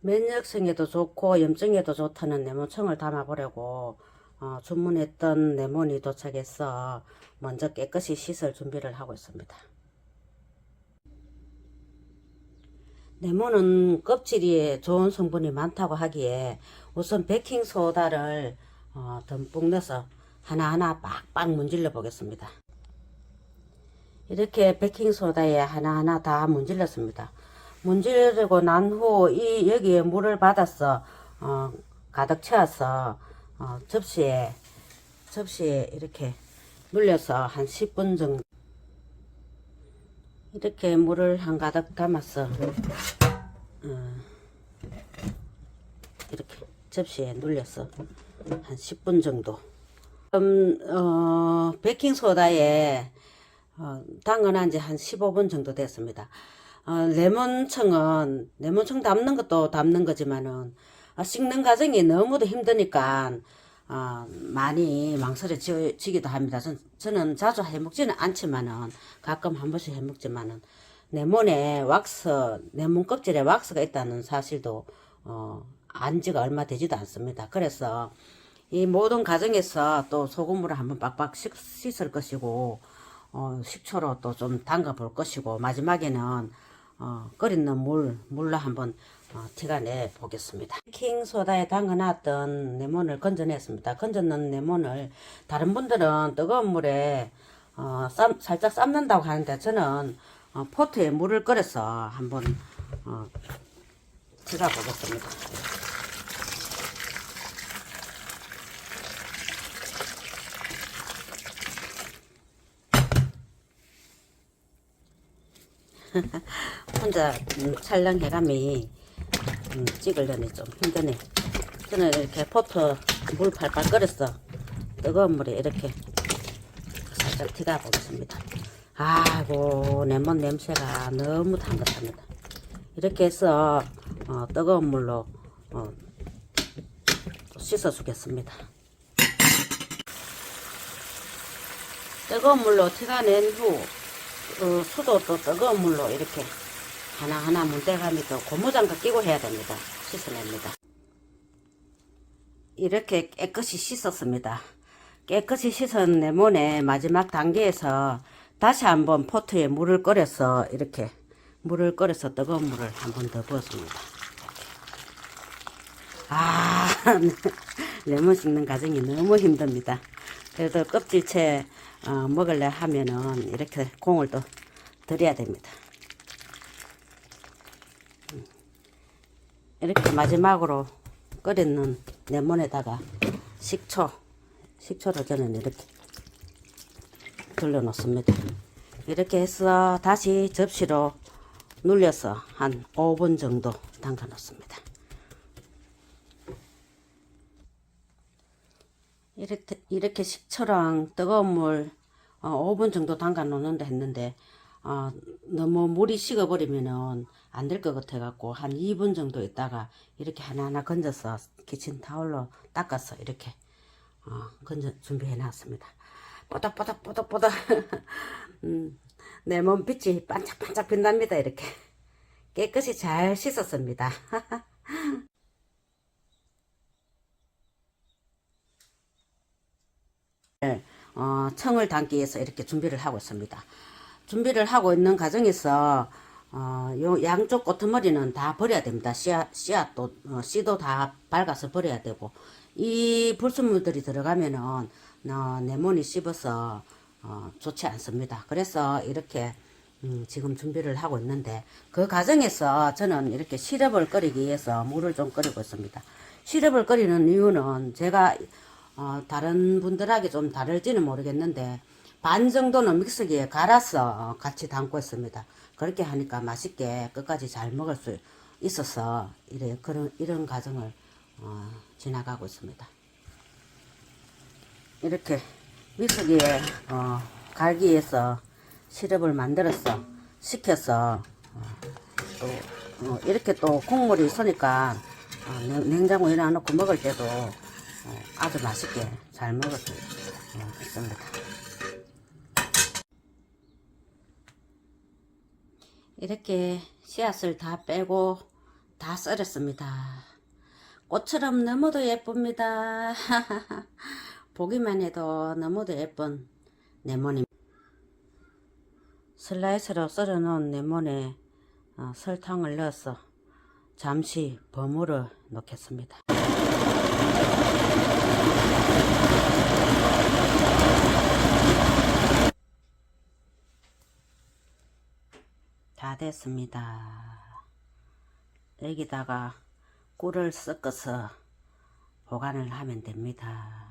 면역성에도 좋고 염증에도 좋다는 레몬청을 담아보려고 어, 주문했던 레몬이 도착해서 먼저 깨끗이 씻을 준비를 하고 있습니다. 레몬은 껍질에 좋은 성분이 많다고 하기에 우선 베킹소다를 어, 듬뿍 넣어서 하나하나 빡빡 문질러 보겠습니다. 이렇게 베킹소다에 하나하나 다 문질렀습니다. 문지르고 난 후 이 여기에 물을 받아서 어, 가득 채워서 어, 접시에 접시에 이렇게 눌려서 한 10분 정도 이렇게 물을 한 가득 담아서 어, 이렇게 접시에 눌려서 한 10분 정도 음, 어, 베킹소다에 어, 담궈 난 지 한 15분 정도 됐습니다. 어, 레몬청은 레몬청 담는 것도 담는 거지만은 어, 씻는 과정이 너무도 힘드니까 어, 많이 망설여지기도 합니다. 전, 저는 자주 해먹지는 않지만은 가끔 한 번씩 해먹지만은 레몬에 왁스, 레몬 껍질에 왁스가 있다는 사실도 어, 안지가 얼마 되지도 않습니다. 그래서 이 모든 과정에서 또 소금으로 한번 빡빡 씻, 씻을 것이고 어, 식초로 또 좀 담가 볼 것이고 마지막에는 어, 끓이는 물 물로 한번 어, 티가 내 보겠습니다. 킹 소다에 담가놨던 레몬을 건져냈습니다. 건져놓은 레몬을 다른 분들은 뜨거운 물에 어, 쌈, 살짝 삶는다고 하는데 저는 어, 포트에 물을 끓여서 한번 어, 티가 보겠습니다. 혼자 음, 촬영해감이 음, 찍으려니 좀 힘드네. 저는 이렇게 포트 물 팔팔 끓였어. 뜨거운 물에 이렇게 살짝 티가 보겠습니다. 아이고 레몬 냄새가 너무 담긋합니다. 이렇게 해서 어, 뜨거운 물로 어, 씻어 주겠습니다. 뜨거운 물로 티가 낸 후 어, 수도 또 뜨거운 물로 이렇게 하나하나 문대감이 또 고무장갑 끼고 해야 됩니다. 씻어냅니다. 이렇게 깨끗이 씻었습니다. 깨끗이 씻은 레몬의 마지막 단계에서 다시 한번 포트에 물을 끓여서 이렇게 물을 끓여서 뜨거운 물을 한 번 더 부었습니다. 아, 레몬 씻는 과정이 너무 힘듭니다. 그래도 껍질채 어, 먹을래 하면은 이렇게 공을 또 들여야 됩니다. 이렇게 마지막으로 끓이는 레몬에다가 식초, 식초를 저는 이렇게 둘러 놓습니다. 이렇게 해서 다시 접시로 눌려서 한 5분 정도 담가 놓습니다. 이렇게, 이렇게 식초랑 뜨거운 물 어, 5분 정도 담가 놓는다 했는데 어, 너무 물이 식어버리면은 안 될 것 같아갖고 한 2분 정도 있다가 이렇게 하나하나 건져서 키친타올로 닦아서 이렇게 어, 건져 준비해 놨습니다. 뽀득뽀득뽀득뽀득 음, 내 몸빛이 반짝반짝 빛납니다 이렇게 깨끗이 잘 씻었습니다. 어, 청을 담기 위해서 이렇게 준비를 하고 있습니다. 준비를 하고 있는 과정에서 어, 요 양쪽 꼬투머리는 다 버려야 됩니다. 씨앗, 씨앗도 어, 씨도 다 밝아서 버려야 되고 이 불순물들이 들어가면은 어, 레몬이 씹어서 어, 좋지 않습니다. 그래서 이렇게 음, 지금 준비를 하고 있는데 그 과정에서 저는 이렇게 시럽을 끓이기 위해서 물을 좀 끓이고 있습니다. 시럽을 끓이는 이유는 제가 어, 다른 분들하고 좀 다를지는 모르겠는데 반 정도는 믹서기에 갈아서 같이 담고 있습니다. 그렇게 하니까 맛있게 끝까지 잘 먹을 수 있어서 이래 그런 이런 과정을 어, 지나가고 있습니다. 이렇게 믹서기에 어, 갈기 위해서 시럽을 만들어서 식혀서 어, 또 어, 이렇게 또 국물이 있으니까 어, 냉- 냉장고에 놔놓고 먹을 때도 어, 아주 맛있게 잘 먹을 수 어, 있습니다. 이렇게 씨앗을 다 빼고 다 썰었습니다. 꽃처럼 너무도 예쁩니다. 보기만 해도 너무도 예쁜 레몬입니다. 슬라이스로 썰어 놓은 레몬에 어, 설탕을 넣어서 잠시 버무려 놓겠습니다. 다 됐습니다. 여기다가 꿀을 섞어서 보관을 하면 됩니다.